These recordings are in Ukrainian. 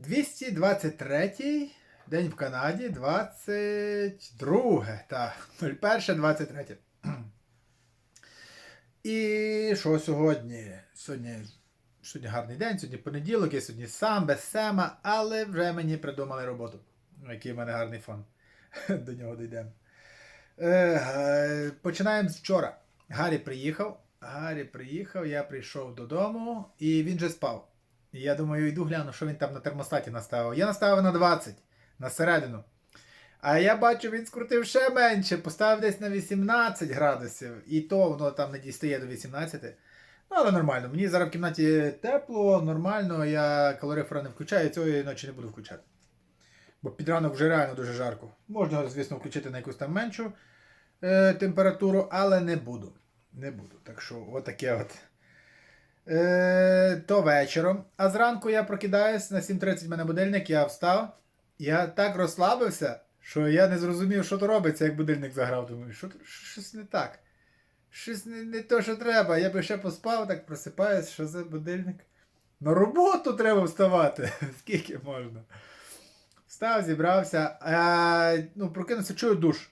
223 день в Канаді, 22. Так, 01-23. І що сьогодні? Сьогодні, сьогодні гарний день, сьогодні понеділок, я сьогодні сам, без Сема, але вже мені придумали роботу. Який в мене гарний фон. До нього дійдемо. Е, е, починаємо з вчора. Гаррі приїхав. Гаррі приїхав, я прийшов додому, і він же спав. Я думаю, йду гляну, що він там на термостаті наставив. Я наставив на 20 на середину. А я бачу, він скрутив ще менше, поставив десь на 18 градусів. І то воно там не дістає до 18. Ну, але нормально. Мені зараз в кімнаті тепло, нормально, я калорифера не включаю, і цієї ночі не буду включати. Бо під ранок вже реально дуже жарко. Можна, звісно, включити на якусь там меншу е, температуру, але не буду. Не буду. Так що, отаке от. Е, то вечором. А зранку я прокидаюсь на 7.30 в мене будильник, я встав. Я так розслабився, що я не зрозумів, що то робиться, як будильник заграв. Думаю, що щось не так. Щось не, не то, що треба. Я би ще поспав, так просипаюсь, що за будильник. На роботу треба вставати. Скільки можна. Встав, зібрався. А, ну, прокинувся, чую душ.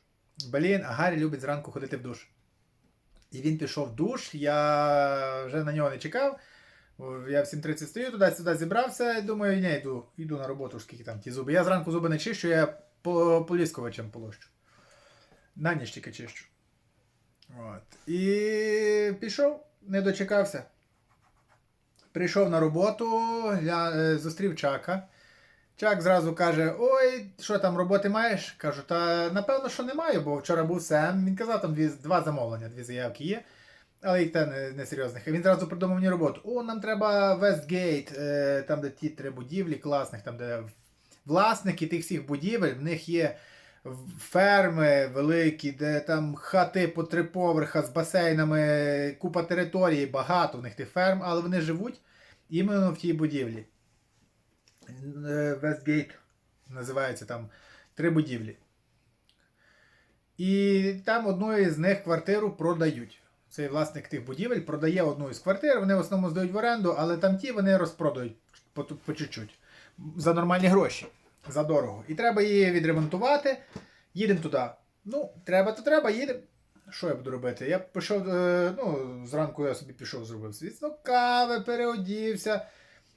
Блін, а Гаррі любить зранку ходити в душ. І він пішов в душ, я вже на нього не чекав. Я в 7.30 стою, туди-сюди зібрався і думаю, ні, йду, йду на роботу, скільки там ті зуби. Я зранку зуби не чищу, я по полісковичем полощу. На ніч тільки чищу. От. І пішов, не дочекався. Прийшов на роботу, я е, зустрів Чака. Чак зразу каже: Ой, що там роботи маєш? Кажу, та напевно, що не маю, бо вчора був Сем. Він казав, там дві, два замовлення, дві заявки є, але і те не, не серйозних. Він зразу придумав мені роботу. О, нам треба Вестгейт, там, де ті три будівлі класних, там, де власники тих всіх будівель, в них є ферми великі, де там хати по три поверха з басейнами, купа території, багато в них тих ферм, але вони живуть іменно в тій будівлі. Вестгейт називається там три будівлі. І там одну з них квартиру продають. Цей власник тих будівель продає одну із квартир, вони в основному здають в оренду, але там ті вони розпродають по, по чуть-чуть. За нормальні гроші. За дорого. І треба її відремонтувати. Їдемо туди. Ну, треба, то треба, їдемо. Що я буду робити? Я пішов, е, ну, зранку я собі пішов, зробив звісно, кави, переодівся.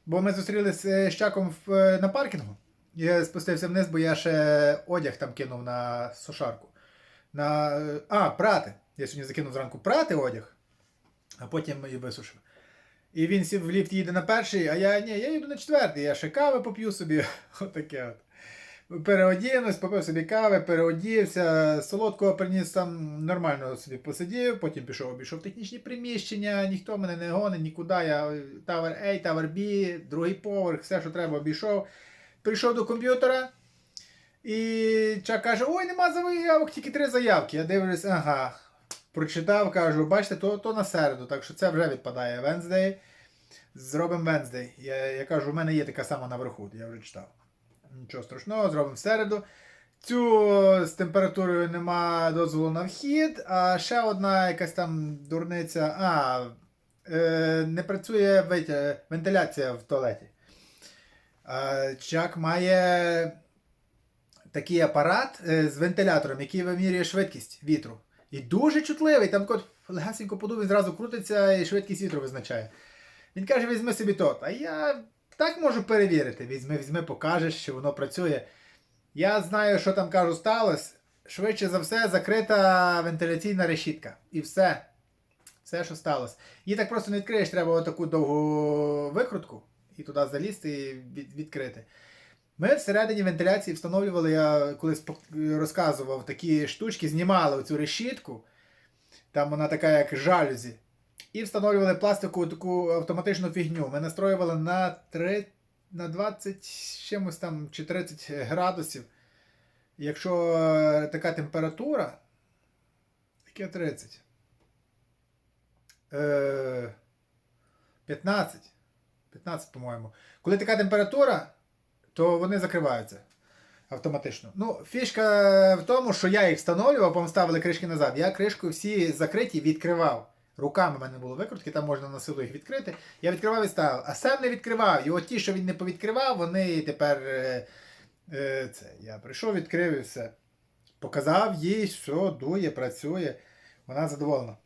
Бо ми зустрілися з Чаком в, е, на паркінгу. Я спустився вниз, бо я ще одяг там кинув на сушарку. На, е, а, прати. Я сьогодні закинув зранку прати одяг, а потім і висушив. І він сів в ліфт їде на перший, а я ні, я їду на четвертий, я ще кави поп'ю собі. Отаке от. Переодінусь, попив собі кави, переодівся, солодкого приніс там нормально собі посидів, потім пішов, обійшов технічні приміщення, ніхто мене не гонить нікуди. Я Tower A, Tower B, другий поверх, все, що треба, обійшов. Прийшов до комп'ютера. І Чак каже: Ой, нема заявок, тільки три заявки. Я дивлюсь, ага. Прочитав, кажу, бачите, то, то на середу, так що це вже відпадає Wednesday. Зробимо Wednesday. Я, я кажу, у мене є така сама наверху, я вже читав. Нічого страшного, зробимо в середу. Цю з температурою нема дозволу на вхід, а ще одна якась там дурниця. А, е, не працює вентиляція в туалеті. А, Чак має такий апарат е, з вентилятором, який вимірює швидкість вітру. І дуже чутливий, там кот легасенько подув, він зразу крутиться і швидкість вітру визначає. Він каже, візьми собі то. А я так можу перевірити. Візьми, візьми, покажеш, що воно працює. Я знаю, що там кажу, сталося. Швидше за все, закрита вентиляційна решітка. І все. Все, що сталося. Її так просто не відкриєш, треба отаку довгу викрутку і туди залізти і від, відкрити. Ми всередині вентиляції встановлювали, я колись розказував, такі штучки, знімали оцю решітку. Там вона така, як жалюзі. І встановлювали пластикову таку автоматичну фігню. Ми настроювали на 3, на 20 чимось там чи 30 градусів. Якщо е, така температура, яке 30? Е, 15. 15, по-моєму. Коли така температура, то вони закриваються автоматично. Ну, фішка в тому, що я їх встановлював, потім ставили кришки назад. Я кришку всі закриті відкривав. Руками в мене було викрутки, там можна на силу їх відкрити. Я відкривав і ставив, а сам не відкривав. І от ті, що він не повідкривав, вони тепер. Е, е, це, я прийшов, відкрив і все. Показав їй, що дує, працює. Вона задоволена.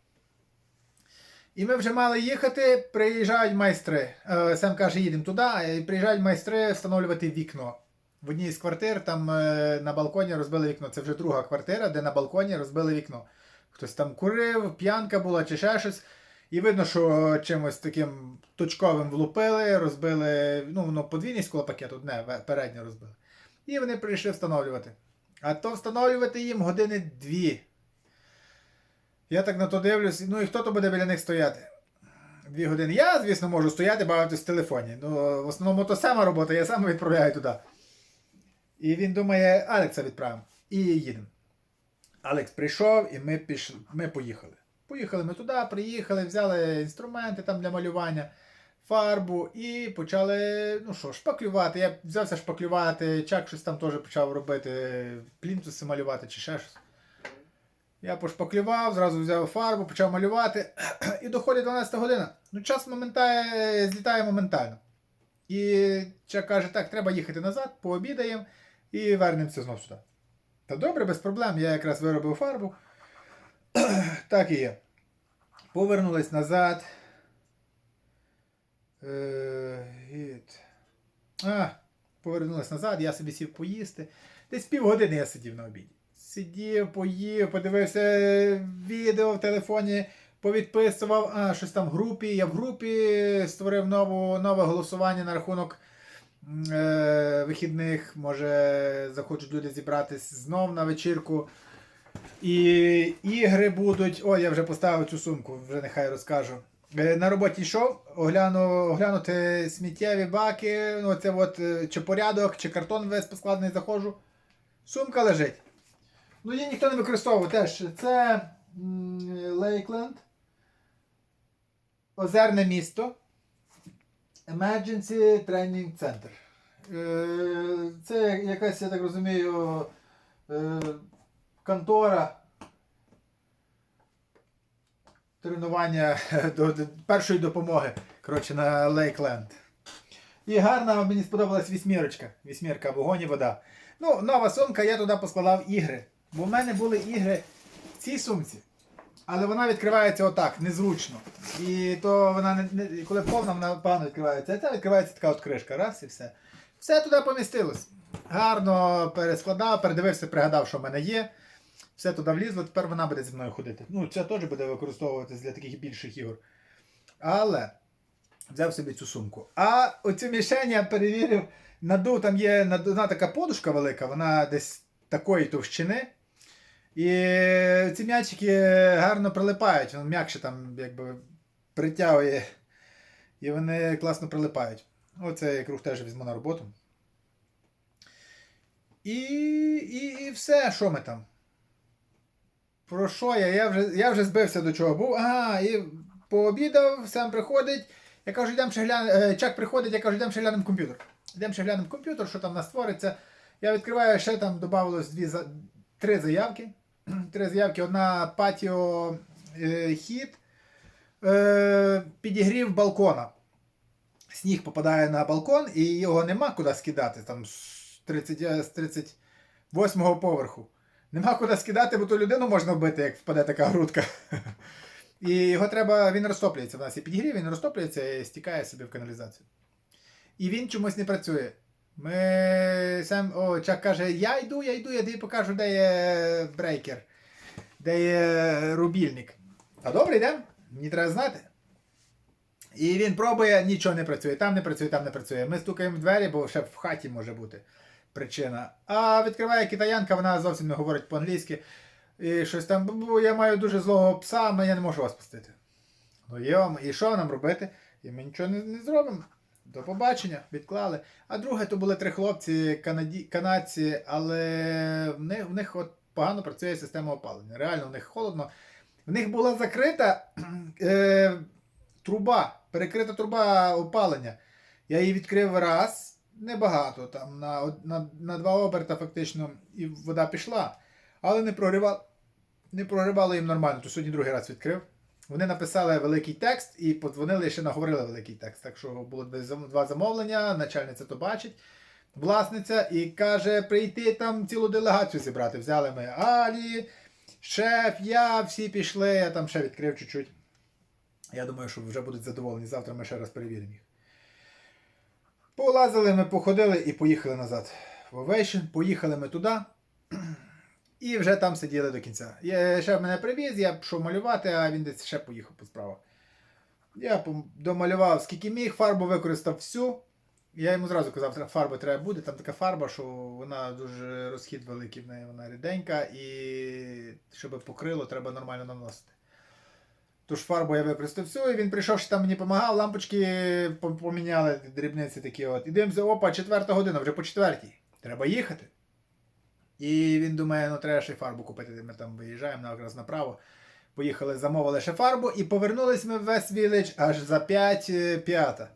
І ми вже мали їхати, приїжджають майстри. Е, Сам каже, їдемо туди, і приїжджають майстри встановлювати вікно. В одній з квартир там е, на балконі розбили вікно. Це вже друга квартира, де на балконі розбили вікно. Хтось там курив, п'янка була чи ще щось. І видно, що чимось таким точковим влупили, розбили, ну, воно подвійний склопакет, одне ве- переднє розбили. І вони прийшли встановлювати. А то встановлювати їм години дві. Я так на то дивлюсь, ну і хто то буде біля них стояти? Дві години. Я, звісно, можу стояти, бавитись в телефоні. Ну, в основному то сама робота, я сам відправляю туди. І він думає, Алекса відправимо. І їдемо. Алекс прийшов, і ми пішли, ми поїхали. Поїхали ми туди, приїхали, взяли інструменти там для малювання, фарбу і почали, ну що, шпаклювати. Я взявся шпаклювати, чак щось там теж почав робити, плінтуси малювати чи ще щось. Я пошпаклював, зразу взяв фарбу, почав малювати. І доходить 12 година. Ну, час моментає, злітає моментально. І Чак каже, так, треба їхати назад, пообідаємо і вернемося знов сюди. Та добре, без проблем. Я якраз виробив фарбу. так і є. Повернулись назад. Е. А, повернулись назад, я собі сів поїсти. Десь півгодини я сидів на обіді. Сидів, поїв, подивився відео в телефоні, повідписував, а, щось там в групі. Я в групі створив нову, нове голосування на рахунок е, вихідних. Може, захочуть люди зібратись знов на вечірку. І ігри будуть. О, я вже поставив цю сумку, вже нехай розкажу. Е, На роботі йшов, огляну, оглянути сміттєві баки, ну це от е, чи порядок, чи картон весь поскладений заходжу. Сумка лежить. Ну, її ніхто не використовував теж. Це Лейкленд. Озерне місто. Emergency Training Center. Е, Це якась, я так розумію, е, контора тренування до, першої допомоги. Коротше, на Лейкленд. І гарна мені сподобалась вісьмірочка. Вісьмірка, вогонь і вода. Ну, нова сумка, я туди поскладав ігри. Бо в мене були ігри в цій сумці. Але вона відкривається отак, незручно. І то вона не, не коли повна, вона погано відкривається. А ця відкривається така от кришка. Раз і все. Все туди помістилось. Гарно перескладав, передивився, пригадав, що в мене є. Все туди влізло, тепер вона буде зі мною ходити. Ну, це теж буде використовуватись для таких більших ігор. Але взяв собі цю сумку. А оцю мішень я перевірив, надув, там є надувна така подушка велика, вона десь такої товщини. І ці м'ячики гарно прилипають, воно м'якше там якби притягує. І вони класно прилипають. Оце я круг теж візьму на роботу. І, і, і все, що ми там? Про що я? Я вже, я вже збився до чого був. Ага, і пообідав, сам приходить. Я кажу, йдемо ще глянемо. Чак приходить, я кажу, йдемо ще глянемо комп'ютер. Йдемо ще глянемо комп'ютер, що там нас створиться. Я відкриваю, ще там додавалось дві, три заявки. Три заявки. Одна патіо е, хід. Е, підігрів балкона. Сніг попадає на балкон і його нема куди скидати. Там з 30, е, з 38 поверху. Нема куди скидати, бо ту людину можна вбити, як впаде така грудка. І його треба, він розтоплюється. У нас є підігрів, він розтоплюється і стікає собі в каналізацію. І він чомусь не працює. Ми сам, о, Чак каже, я йду, я йду, я тобі покажу, де є брейкер, де є рубільник. Та добре, йдемо, мені треба знати. І він пробує, нічого не працює, там не працює, там не працює. Ми стукаємо в двері, бо ще в хаті може бути причина. А відкриває китаянка, вона зовсім не говорить по-англійськи. І щось там, бо я маю дуже злого пса, але я не можу вас пустити. Ну йом, і що нам робити? І ми нічого не, не зробимо. До побачення, відклали. А друге, то були три хлопці, канаді... канадці, але в них, в них от погано працює система опалення. Реально, в них холодно. В них була закрита е, труба, перекрита труба опалення. Я її відкрив раз, небагато, там на, на, на два оберта фактично, і вода пішла. Але не прогрівало, не прогрівало їм нормально. То сьогодні другий раз відкрив. Вони написали великий текст і подзвонили ще наговорили великий текст. Так що було два замовлення, начальниця то бачить, власниця, і каже, прийти там цілу делегацію зібрати. Взяли ми Алі, шеф, я, всі пішли, я там ще відкрив чуть-чуть. Я думаю, що вже будуть задоволені. Завтра ми ще раз перевіримо їх. Полазили ми, походили і поїхали назад. В Ovation. Поїхали ми туди. І вже там сиділи до кінця. Я, шеф мене привіз, я пішов малювати, а він десь ще поїхав по справах. Я домалював скільки міг, фарбу використав всю. Я йому зразу казав, що фарби треба буде. Там така фарба, що вона дуже розхід великий в неї, вона ріденька, і щоб покрило, треба нормально наносити. Тож фарбу я використав всю, і він прийшов, що там мені допомагав, лампочки поміняли, дрібниці такі от. І дивимося, опа, четверта година, вже по четвертій. Треба їхати. І він думає, ну треба ще фарбу купити. Ми там виїжджаємо якраз направо. Поїхали, замовили ще фарбу і повернулись ми в West Village аж за 5 е.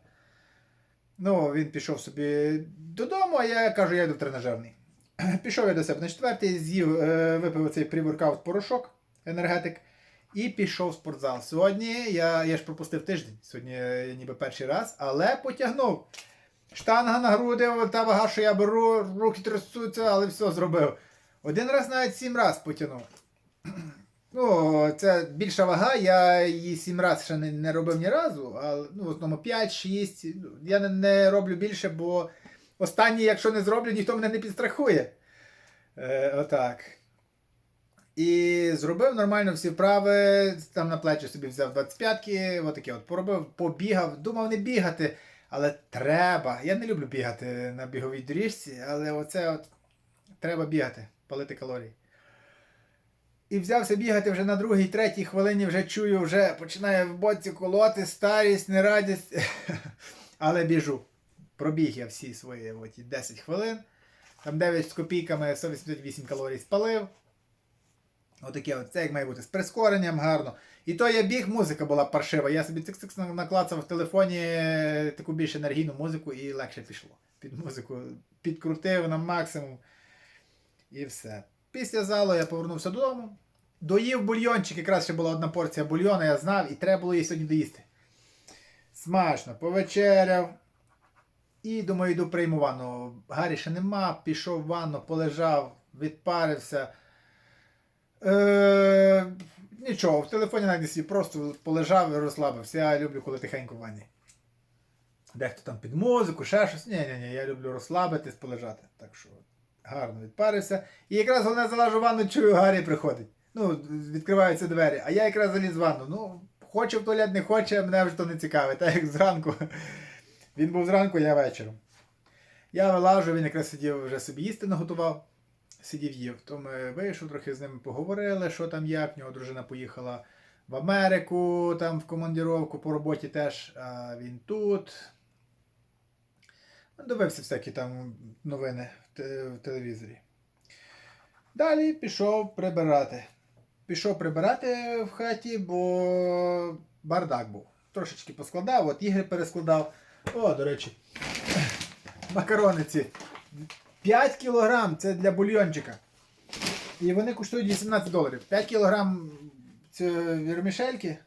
Ну, він пішов собі додому, а я кажу, я йду в тренажерний. Пішов я до себе на четвертий, з'їв, е, випив оцей pre-workout порошок, енергетик, і пішов в спортзал. Сьогодні я, я ж пропустив тиждень, сьогодні я ніби перший раз, але потягнув. Штанга на груди, та вага, що я беру, руки трясуться, але все зробив. Один раз навіть сім раз потягнув. Ну, це більша вага, я її сім разів ще не, не робив ні разу, а ну, в основному 5-6. Ну, Я не, не роблю більше, бо останній, якщо не зроблю, ніхто мене не підстрахує. Е, отак. І зробив нормально всі вправи, там на плечі собі взяв 25-ки, отаке от поробив, побігав, думав не бігати, але треба. Я не люблю бігати на біговій доріжці, але оце от треба бігати, палити калорії. І взявся бігати вже на другій, третій хвилині, вже чую, вже починає в боці колоти, старість, нерадість. Але біжу. Пробіг я всі свої от, і 10 хвилин. Там 9 з копійками 188 калорій спалив. Отаке от, це як має бути з прискоренням гарно. І то я біг, музика була паршива. Я собі цик-цик наклацав в телефоні таку більш енергійну музику і легше пішло. Під музику підкрутив на максимум. І все. Після залу я повернувся додому. Доїв бульйончик, якраз ще була одна порція бульйона, я знав, і треба було її сьогодні доїсти. Смачно, повечеряв. І думаю, йду прийму ванну. Гарі ще нема, пішов в ванну, полежав, відпарився. Е, нічого, в телефоні навіть не просто полежав і розслабився. Я люблю, коли тихенько в ванні. Дехто там під музику, ще щось. Ні, ні, ні, я люблю розслабитись, полежати. Так що гарно відпарився. І якраз головне залажу ванну, чую, Гаррі приходить. Ну, відкриваються двері. А я якраз заліз в ванну. Ну, хоче в туалет, не хоче, мене вже то не цікавить. Так як зранку. Він був зранку, я вечором. Я вилажу, він якраз сидів, вже собі їсти наготував. Сидів їв. То ми вийшов, трохи з ним поговорили, що там як. В нього дружина поїхала в Америку, там в командіровку по роботі теж. А він тут. Дивився всякі там новини в, те- в телевізорі. Далі пішов прибирати. Пішов прибирати в хаті, бо бардак був. Трошечки поскладав, от ігри перескладав. О, до речі, макарони ці. 5 кілограм це для бульйончика. І вони коштують 18 доларів. 5 кілограм вірмішельки.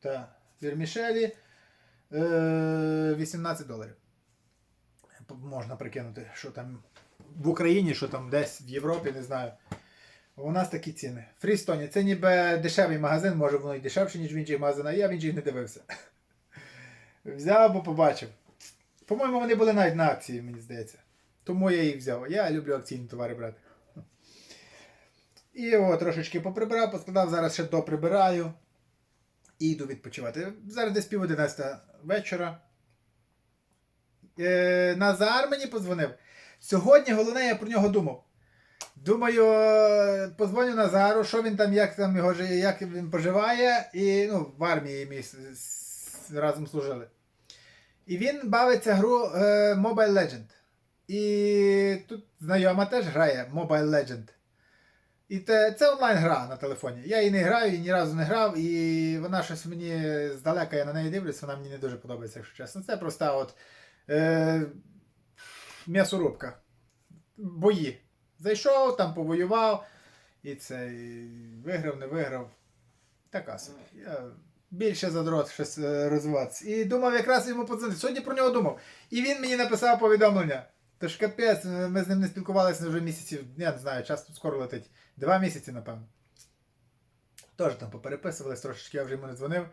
Так, вірмішелі. Е, 18 доларів. Можна прикинути, що там в Україні, що там десь в Європі, не знаю. У нас такі ціни. Фрістоні, це ніби дешевий магазин, може воно і дешевше, ніж в інших магазинах, я в інших не дивився. Взяв, бо побачив. По-моєму, вони були навіть на акції, мені здається. Тому я їх взяв. Я люблю акційні товари брати. І о, трошечки поприбирав, поскладав, зараз ще доприбираю. І йду відпочивати. Зараз десь пів одинадцята вечора. Е, Назар мені подзвонив. Сьогодні головне, я про нього думав. Думаю, позвоню Назару, що він там, як там його як він поживає, і ну, в армії ми разом служили. І він бавиться гру е, Mobile Legend. І тут знайома теж грає Mobile Legend. І те, це онлайн-гра на телефоні. Я її не граю, і ні разу не грав, і вона щось мені здалека, я на неї дивлюсь, вона мені не дуже подобається, якщо чесно. Це просто от е, м'ясорубка. Бої. Зайшов, там повоював, і це і виграв, не виграв. Така собі. Я більше задрот щось е, розвиватися. І думав якраз йому подзвонити. Сьогодні про нього думав. І він мені написав повідомлення. Тож капець, ми з ним не спілкувалися вже місяців, я не знаю, час тут скоро летить. Два місяці, напевно. Теж там попереписувались трошечки, я вже йому не дзвонив.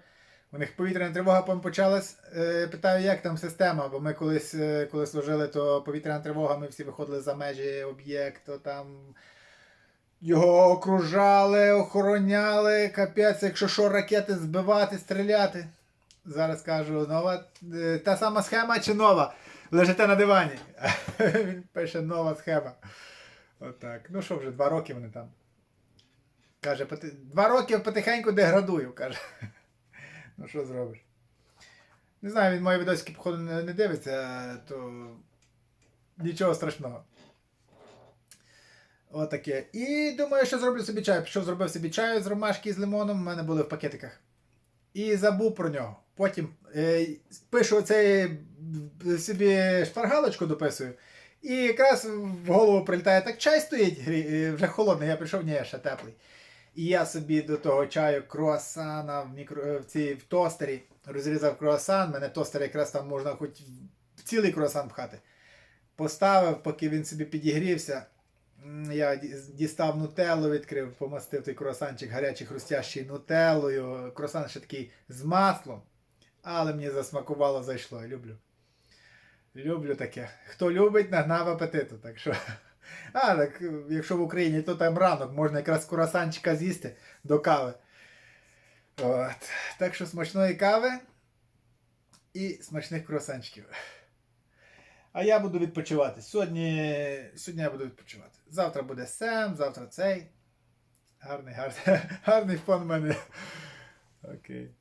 У них повітряна тривога почалась. Е, питаю, як там система, бо ми колись, е, коли служили, то повітряна тривога, ми всі виходили за межі об'єкту, там його окружали, охороняли, капець, якщо що, ракети збивати, стріляти. Зараз кажу, нова е, та сама схема чи нова? Лежите на дивані. Він пише нова схема. Отак. Ну що вже, два роки вони там. Каже, «Поти- два роки потихеньку деградую, каже. Ну що зробиш? Не знаю, він мої відосики, походу, не, не дивиться, то нічого страшного. Отаке. І думаю, що зроблю собі чай. Пішов, зробив собі чаю з ромашки і з лимоном, в мене були в пакетиках. І забув про нього. Потім е, пишу оцей е, собі шпаргалочку дописую. І якраз в голову прилітає так чай стоїть, е, вже холодний, я прийшов, ні, ще теплий. І я собі до того чаю круасана в, мікро, е, в, цій, в тостері розрізав круасан, мене тостер якраз там можна хоч цілий круасан пхати. Поставив, поки він собі підігрівся. Я дістав нутеллу, відкрив, помастив той круасанчик гарячий хрустящий нутеллою. Круасан ще такий з маслом. Але мені засмакувало, зайшло. Люблю. Люблю таке. Хто любить, нагнав апетиту. Так що. А, так якщо в Україні, то там ранок, можна якраз круасанчика з'їсти до кави. От. Так що смачної кави і смачних круасанчиків. А я буду відпочивати. Сьогодні, сьогодні я буду відпочивати. Завтра буде Сем, завтра цей. Гарний, гарний, гарний фон в мене. Окей.